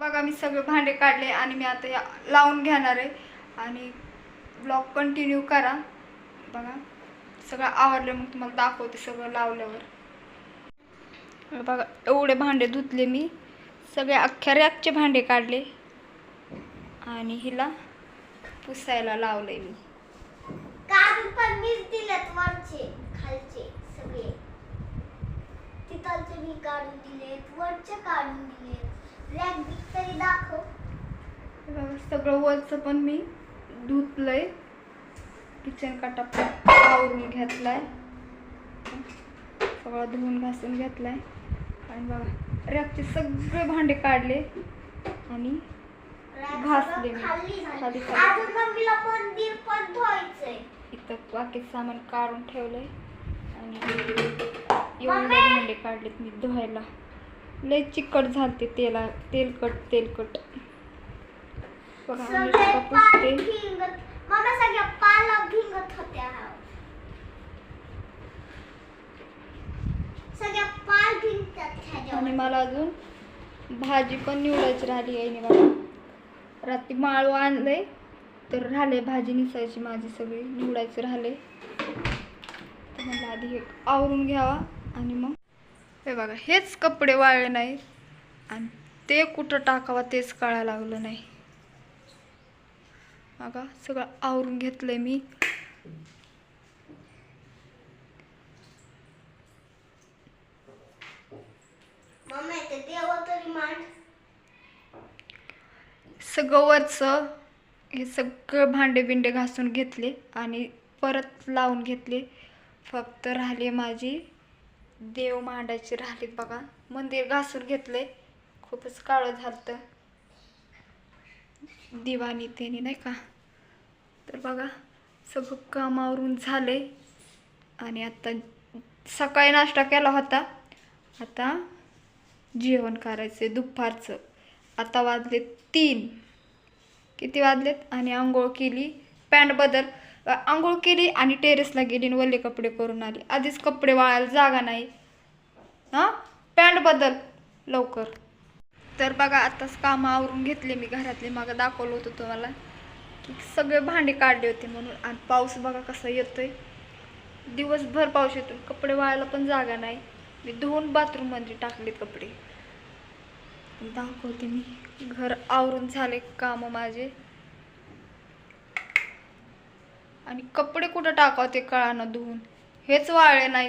बघा मी सगळे भांडे काढले आणि मी आता या लावून घेणार आहे. आणि ब्लॉग कंटिन्यू करा. बघा सगळं आवडलं मग तुम्हाला दाखवते सगळं लावल्यावर. बघा एवढे भांडे धुतले मी. सगळे अख्ख्या रॅकचे भांडे काढले. आणि हिला पुसायला लावले मी. दिलेत खालचे सगळे. मी काढून दिलेत वरचे काढून दिलेत. सगळं वरचं पण मी धुतलंय. किचन काटा आवरून घेतलाय. सगळं धुवून घासून घेतलाय. आणि बघा रॅकचे सगळे भांडे काढले आणि घासले इथं बाकी सामान काढून ठेवलंय. आणि एवढे! भांडे काढलेत मी धुवायला. लय चिकट झालते तेला तेलकट तेलकट. बघा पुसते. आणि मला अजून भाजी पण निवडायची राहिली आहे बघा. रात्री माळू आणलंय तर राहिले भाजी निसायची माझी सगळी निवडायची राहिले. तर मला आधी हे आवरून घ्यावा आणि मग हे बघा हेच कपडे वाळले नाही आणि ते कुठं टाकावं तेच कळायला लागलं नाही. बघा सगळं आवरून घेतलंय मी. सगळं वरचं हे सगळं भांडे बिंडे घासून घेतले आणि परत लावून घेतले. फक्त राहिली माझी देव मांडायची राहिली बघा. मंदिर घासून घेतलंय. खूपच काळं झालं दिवाणी त्याने नाही का? तर बघा सगळं कामावरून झाले आणि आता सकाळी नाश्ता केला होता. आता जेवण करायचं दुपारचं. आता वाजले तीन. किती वाजलेत? आणि आंघोळ केली. पॅन्ट बदल. आंघोळ केली आणि टेरेसला गेली आणि वल्ले कपडे करून आली. आधीच कपडे वाळायला जागा नाही. हां? पॅन्ट बदल लवकर. तर बघा आताच कामं आवरून घेतले मी घरातले. मग दाखवलं होतं तुम्हाला की सगळे भांडे काढले होते म्हणून. आणि पाऊस बघा कसा येतोय. दिवसभर पाऊस येतो कपडे वाळायला पण जागा नाही. मी धुवून बाथरूममध्ये टाकले कपडे. दाखवते मी. घर आवरून झाले काम माझे. आणि कपडे कुठं टाकावं ते कळानं धुवून? हेच वाळे नाहीत.